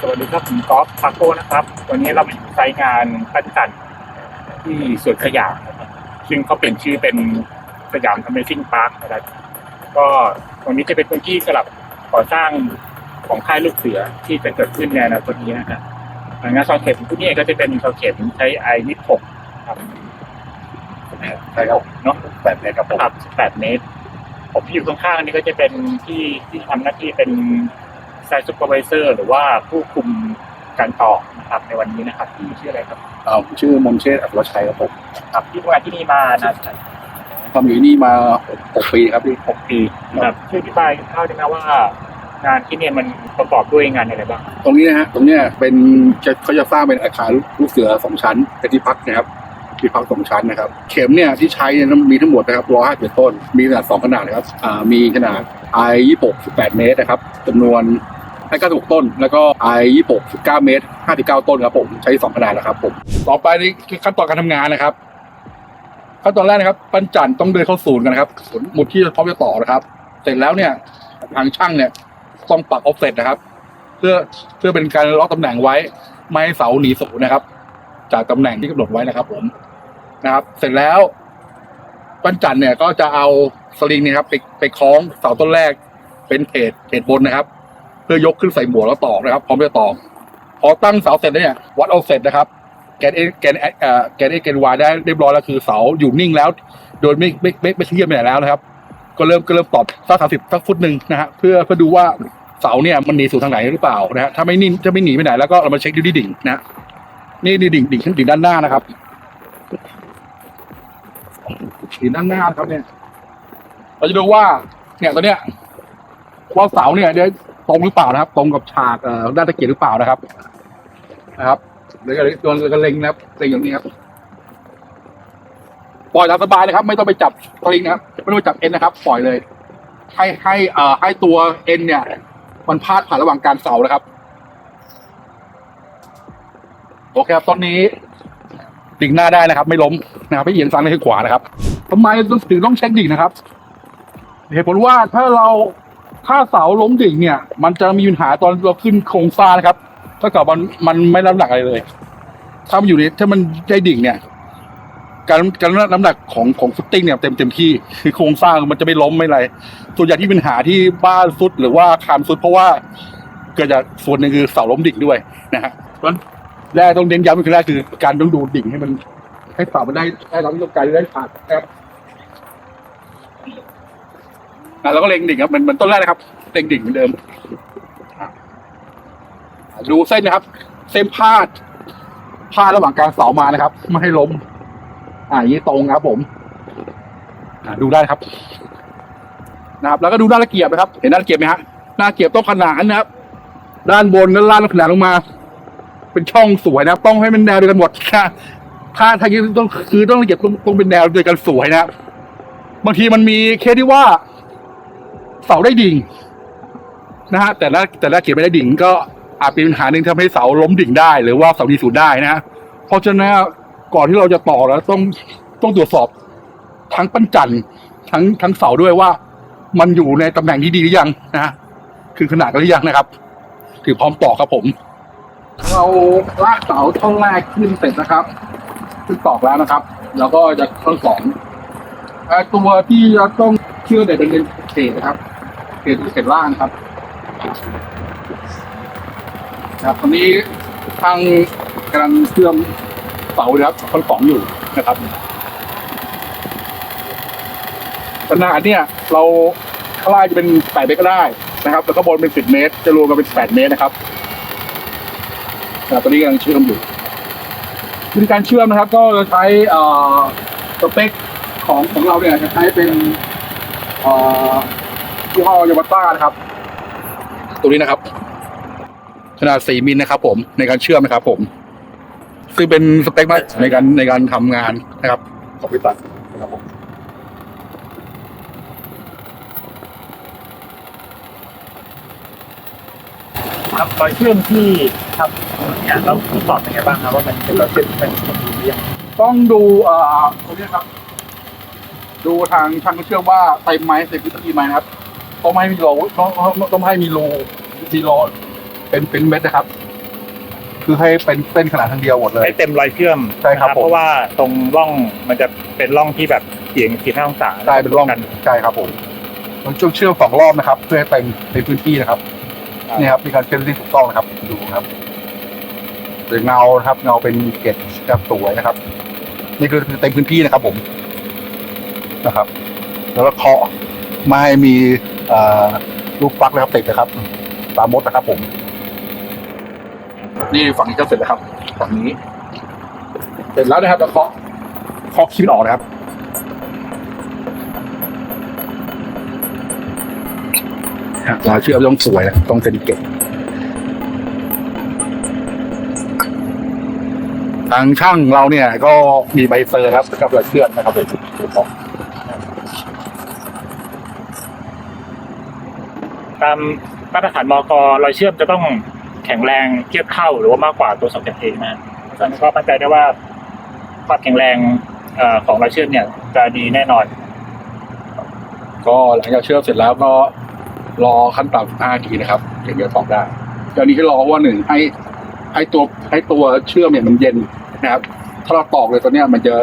สวัสดีครับผมกอล์ฟพาโก้นะครับ วันนี้เรามาอยู่ไซต์งานปั้นจันทร์ที่สวนสยามนะครับซึ่งเขาเปลี่ยนชื่อเป็นสยาม Amazing Park นะครับก็ตรงนี้จะเป็นพื้นที่สำหรับก่อสร้างของค่ายลูกเสือที่จะเกิดขึ้นในอนาคตนี้นะครับงานเสาเข็มที่นี่ก็จะเป็นเสาเข็มใช้ไอยี่หกครับใช่ครับเนาะแปดเมตรครับผมครับ8เมตร ผมที่อยู่ข้างๆนี่ก็จะเป็นที่ที่ทำหน้าที่เป็น ไซต์ซูเปอร์วิเซอร์หรือว่าผู้คุมการต่อนะครับในวันนี้นะครับที่ชื่ออะไรครับเอ่อผมชื่อมนเชษฐ์อัครชัยครับผมครับที่ทำงานที่นี่มานานทำอยู่ที่นี่มาหกปีครับพี่หกปีนะครับช่วยอธิบายเล่าได้ไหมว่างานที่เนี่ยมันประกอบด้วยงานอะไรบ้าง ตรงนี้นะฮะตรงเนี้ยเป็นจะเขาจะสร้างเป็นอาคารลูกเสือสองชั้นเป็นที่พักนะครับที่พักสองชั้นนะครับ เข็มเนี่ยที่ใช้เนี่ยมีทั้งหมดนะครับร้อยห้าสิบต้น มีขนาดสองขนาดนะครับอ่ามีขนาด I ยี่หกสิบแปดเมตรนะครับจำนวน ให้เก้าสิบต้น แล้วก็ I ยี่หกสิบเก้าเมตรห้าสิบเก้าต้นครับผม ใช้สองขนาดนะครับผม ต่อไปนี่คือขั้นตอนการทำงานนะครับ ขั้นตอนแรกนะครับปั้นจันทร์ต้องเดินเข้าศูนย์กันนะครับศูนย์หมุดที่พร้อมจะต่อนะครับ เสร็จแล้วเนี่ยทางช่างเนี่ยต้องปรับออฟเซตนะครับ เพื่อเพื่อเป็นการล็อกตำแหน่งไว้ ไม่ให้เสาหนีศูนย์นะครับ จากตำแหน่งที่กำหนดไว้นะครับ ผมนะครับ เสร็จแล้วปั้นจันทร์เนี่ยก็จะเอาสลิงเนี่ยครับไปไปคล้องเสาต้นแรกเป็นเพจเพจบนนะครับ พื่อยกขึ้นใส่หมวกแล้วตอกนะครับพร้อมจะตอกพอตั้งเสาเสร็จแล้วเนี่ย วัดเอาเสร็จนะครับแกนเอแกนเอ่อแกนเอแกนวายได้เรียบร้อยแล้วคือเสาอยู่นิ่งแล้ว โดยไม่ไม่ไม่ไม่เคลื่อนไปไหนแล้วนะครับ ก็เริ่มก็เริ่มตอบสักสามสิบสักฟุตหนึ่งนะฮะเพื่อเพื่อดูว่าเสาเนี่ยมันหนีสู่ทางไหนหรือเปล่านะฮะถ้าไม่นิ่งถ้าไม่หนีไปไหนแล้วก็เรามาเช็คดูที่ดิ่งนะนี่นี่ดิ่งดิ่งดิ่งด้านหน้านะครับดิ่งด้านหน้าครับเนี่ย เราจะดูว่า เนี่ยตัวเนี้ยว่าเสาเนี่ยได้ ตรงหรือเปล่านะครับ ตรงกับฉากเอ่อด้านตะเกียบหรือเปล่านะครับนะครับแล้วก็ตัวก็เล็งนะครับเล็งอย่างนี้ครับปล่อยตามสบายนะครับ ไม่ต้องไปจับสลิงนะครับไม่ต้องไปจับเอ็นนะครับ ปล่อยเลย ให้ให้เอ่อให้ตัวเอ็นเนี่ย มันพาดผ่านระหว่างการเสานะครับโอเคครับตอนนี้ดิ่งหน้าได้นะครับ ไม่ล้มนะครับไม่เอียงซ้ายไม่ขวานะครับทำไมถึงต้องเช็คดิ่งนะครับเหตุผลว่าถ้าเรา ถ้าเสาล้มดิ่งเนี่ย มันจะมีปัญหาตอนเราขึ้นโครงสร้างนะครับถ้าเกิดมันมันไม่รับน้ำหนักอะไรเลย ถ้ามันอยู่ในถ้ามันได้ดิ่งเนี่ย การการน้ำหนักของของฟุตติ้งเนี่ยเต็มเต็มที่คือโครงสร้างมันจะไม่ล้มไม่อะไรส่วนใหญ่ที่ปัญหาที่บ้านซุดหรือว่าอาคารซุดเพราะว่าเกิดจากส่วนหนึ่งคือเสาล้มดิ่งด้วยนะฮะเพราะฉะนั้นแรกต้องเน้นย้ำคือแรกคือการต้องดูดิ่งให้มันให้เสามันได้ได้รับที่ต้องการได้ผ่านนะครับ อะเราก็เล็งดิ่งครับเหมือนเหมือนต้นแรกนะครับเล็งดิ่งเหมือนเดิมดูเส้นนะครับ เส้นพาดพาดระหว่างกลางเสามานะครับไม่ให้ล้ม อ่าอย่างนี้ตรงครับ ผมอ่าดูได้ครับนะครับแล้วก็ดูด้านละเกียบนะครับ เห็นด้านละเกียบไหมฮะหน้าเกียบต้องขนานนะครับ ด้านบนด้านล่างขนานลงมา เป็นช่องสวยนะครับต้องให้มันแนวเดียวกันหมดค่ะถ้าทางนี้ต้องคือต้องละเกียบต้องเป็นแนวเดียวกันสวยนะครับบางทีมันมีเคสที่ว่า เสาได้ดิ่งนะฮะแต่ละแต่ละเกียบไม่ได้ดิ่ง ก็อาจเป็นปัญหาหนึ่งที่ทำให้เสาล้มดิ่งได้ หรือว่าเสาดีสูดได้นะฮะเพราะฉะนั้นก่อนที่เราจะต่อแล้วต้องต้องตรวจสอบทั้งปั้นจันทั้งทั้งเสาด้วยว่า มันอยู่ในตำแหน่งที่ดีหรือยังนะฮะคือขนาดกันหรือยังนะครับ ถือพร้อมต่อครับผม เราลากเสาท่อนแรกขึ้นเสร็จนะครับขึ้นตอกแล้วนะครับ แล้วก็จะท่อนสองตัวที่เราต้องเชื่อเนี่ยเป็นเศษนะครับ เศษเศษล่างครับ ครับตอนนี้ทางกำลังเชื่อมเสาเลยครับคนสองอยู่นะครับขนาดเนี่ยเราข้างล่างจะเป็นแปดเมตรก็ได้นะครับ แล้วก็บนเป็นสิบเมตร จะรวมกันเป็นแปดเมตรนะครับอ่าตอนนี้กำลังเชื่อมอยู่วิธีการเชื่อมนะครับ ก็จะใช้เอ่อสเปคของของเราเนี่ยจะใช้เป็นเอ่อ ยี่ห้อยามาต้านะครับ ตัวนี้นะครับ ขนาดสี่มิลนะครับ ผมในการเชื่อมนะครับ ผม ซึ่งเป็นสเปคมาตรในการในการทำงานนะครับของพิตันนะครับผมครับรอยเชื่อมที่ทำเนี่ยเราทดสอบเป็นไงบ้างครับว่ามันเป็นรอยเชื่อมที่มันสมบูรณ์หรือยังต้องดูเอ่อตรงนี้ครับ ดูทางทางเชื่อมว่าเต็มไหมเต็มพื้นที่ไหมนะครับ ต้องไม่ให้มีรูต้องต้องต้องให้มีรูซีโรเป็นเป็นเม็ดนะครับ คือให้เป็นเส้นขนาดทางเดียวหมดเลยให้เต็มรอยเชื่อมใช่ครับนะผมเพราะว่าตรงร่องมันจะเป็นร่องที่แบบเฉียงสี่ห้าองศาใช่เป็นร่องกันใช่ครับผมต้องเชื่อมเชื่อมสองรอบนะครับ เพื่อให้เต็มในพื้นที่นะครับนี่ครับมีการเชื่อมที่ถูกต้องนะครับ ดูครับหรือเงานะครับเงาเป็นเกล็ดแบบสวยนะครับ นี่คือเต็มพื้นที่นะครับผมนะครับ แล้วก็เคาะไม่ให้มีเอ่อ ลูกปลั๊กนะครับติดนะครับตามมดนะครับผม นี่ฝั่งนี้ก็เสร็จแล้วครับฝั่งนี้ เสร็จแล้วนะครับแล้วเคาะเคาะคิดออกนะครับเราเชื่อมต้องสวยนะต้องเป็นเก่งทางช่างเราเนี่ย ก็มีใบเซอร์ครับกับรอยเชื่อมนะครับเป็นของ ตามมาตรฐานมกรอยเชื่อมจะต้องแข็งแรงเทียบเท่าหรือว่ามากกว่าตัวสองเจ็ดเองนะฉะนั้นก็มั่นใจได้ว่าความแข็งแรงอของรอยเชื่อมเนี่ยจะดีแน่นอน ก็หลังจากเชื่อมเสร็จแล้วก็รอขั้นต่ำ5นาทีนะครับถึงจะตอกได้เดี๋ยวนี้ที่รอว่าหนึ่งให้ให้ตัวให้ตัวเชื่อมเนี่ยมันเย็นนะครับ ถ้าเราตอกเลยตัวเนี้ยมันจะ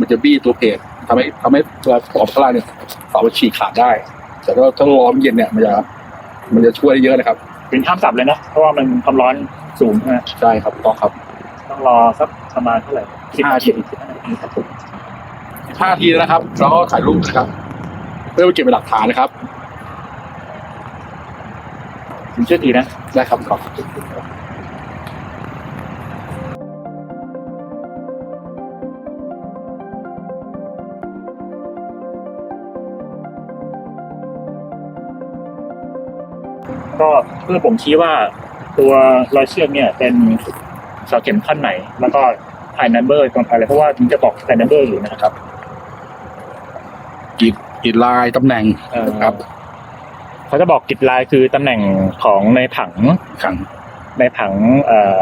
มันจะบี้ตัวเพจทำให้ทำให้ตัวขอบข้างล่างเนี่ยสามันฉีกขาดได้ แต่ถ้าถ้าร้อนเย็นเนี่ยมันจะมันจะช่วยได้เยอะนะครับ เป็นข้ามสับเลยนะ เพราะว่ามันความร้อนสูงนะใช่ครับต้องครับ ต้องรอสักประมาณเท่าไหร่สิบห้านาทีทีสิบห้านาทีครับผมห้าทีนะครับ แล้วก็ถ่ายรูปนะครับ เพื่อไปเก็บเป็นหลักฐานนะครับผมเชื่อทีนะ ได้ครับครับ ก็เพื่อผมชี้ว่าตัวรอยเชื่อมเนี่ยเป็นเสาเข็มขั้นไหน แล้วก็ถ่ายนัมเบอร์ตรงอะไรเพราะว่ามันจะบอกถ่ายนัมเบอร์อยู่นะครับกีดกีดลายตำแหน่งเอ่อครับเขาจะบอกกิจลายคือตำแหน่งของในผังขังในผังเอ่อ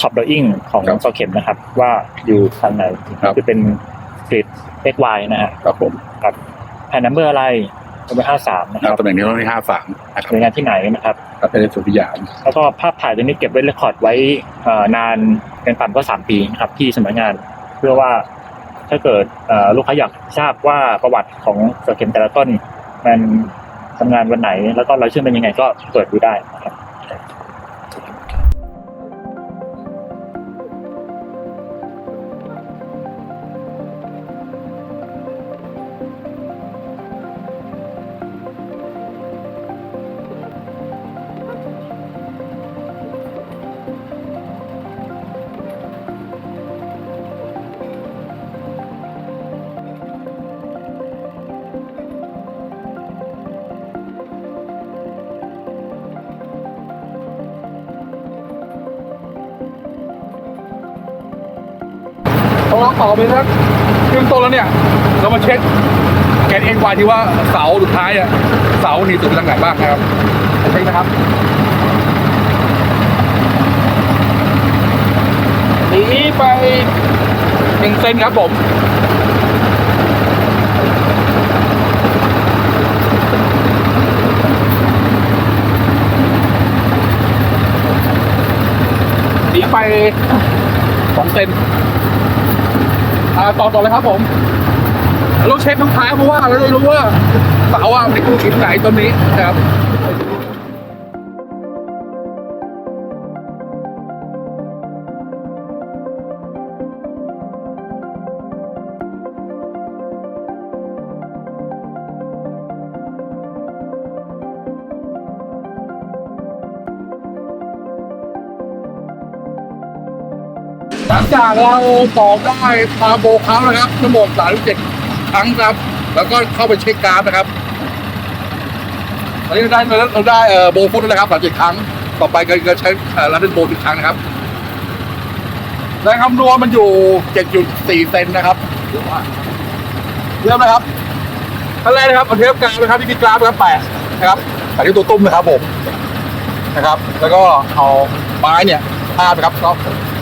ช็อปดออิ่งของครับเสาเข็มนะครับ ว่าอยู่ทางไหนครับคือเป็นกริด x y นะฮะครับผมถ่ายนัมเบอร์อะไร นัมเบอร์ห้าสามนะคนะรับตำแหน่งนี้ต้องที่ห้าสามนะคหรับน่วยงานที่ไหนนะครับ ครับเป็นสุริยามแล้วก็ภาพถ่ายตัวนี้เก็บไว้เรคคอร์ดไว้เอ่อนานเป็นต่ำก็สามปีนะครับที่สำนักงาน เพื่อว่าถ้าเกิดเอ่อลูกค้าอยากทราบว่าประวัติของเสาเข็มแต่ละต้น มันทำงานวันไหน แล้วก็รายชื่อเป็นยังไงก็เปิดดูได้นะครับ พอเราต่อไปสักครึ่งต้นแล้วเนี่ย เรามาเช็คแกนเอ็นวายที่ว่าเสาสุดท้ายอะเสาหนีสุดไปทางไหนบ้างนะครับเช็คนะครับหนีไปหนึ่งเซนครับผมหนีไปสองเซน อ่าต่อต่อเลยครับผมเราเช็คทั้งท้ายเพราะว่าเราได้รู้ว่าเสาอะมันอยู่ที่ไหนต้นนี้นะครับ หลังจากเราตอกได้พาโบเขานะครับทั้งหมดสามเจ็ดครั้งครับ แล้วก็เข้าไปเช็คกราฟนะครับตอนนี้เราได้เราได้เอ่อโบฟุตแล้วนะครับสามเจ็ดครั้ง ต่อไปก็จะใช้เอ่อลันเดนโบอีกครั้งนะครับแรงคำนวณมันอยู่เจ็ดจุดสี่เซนนะครับเริ่มนะครับขั้นแรกนะครับเอาเทปกราฟนะครับที่มีกราฟนะครับแปะนะครับแปะที่ตัวตุ้มนะครับผมนะครับ แล้วก็เอาไม้เนี่ยพาดนะครับก็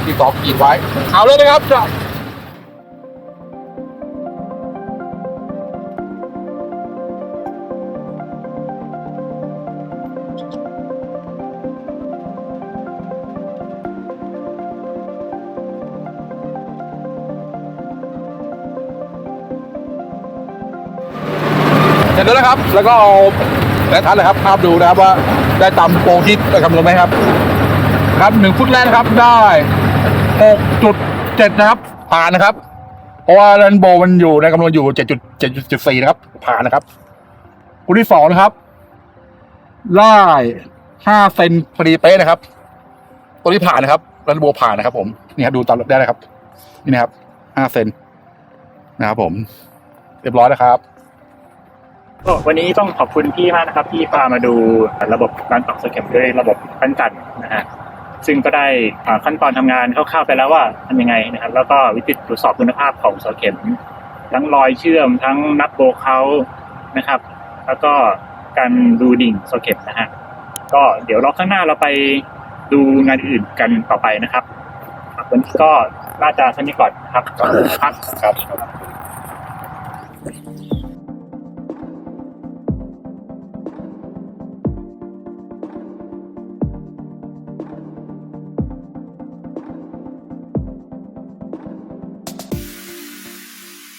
ที่กอล์ฟกินไว้ เอาเลยนะครับจะเสร็จแล้วนะครับ แล้วก็เอาแต่ทัดเลยครับภาพดูนะครับว่าได้ตามโปรที่กำหนดไหมครับ ครับหนึ่งฟุตแรกนะครับได้ หกจุดเจ็ดนะครับ ผ่านนะครับ เพราะว่ารันโบมันอยู่ในคำนวณอยู่เจ็ดจุดเจ็ดจุดสี่นะครับ ผ่านนะครับฟุตที่สองนะครับ ได้ห้าเซนพอดีเป๊ะนะครับ ตัวนี้ผ่านนะครับรันโบผ่านนะครับ ผมนี่ครับดูตามได้เลยครับ นี่นะครับห้าเซนนะครับผม เรียบร้อยนะครับก็วันนี้ต้องขอบคุณพี่มากนะครับ ที่พามาดูระบบการตอกสาเข็มด้วยระบบปั้นจันทร์นะฮะ ซึ่งก็ได้ขั้นตอนทำงานคร่าวๆไปแล้วว่าทำยังไงนะครับ แล้วก็วิธีตรวจสอบคุณภาพของเสาเข็ม ทั้งรอยเชื่อมทั้งนับโบเขานะครับ แล้วก็การดูดิ่งเสาเข็มนะฮะก็เดี๋ยวรอบข้างหน้าเราไปดูงานอื่นกันต่อไปนะครับครับวันนี้ก็น่าจะเท่านี้ก่อนครับขอบคุณครับครับ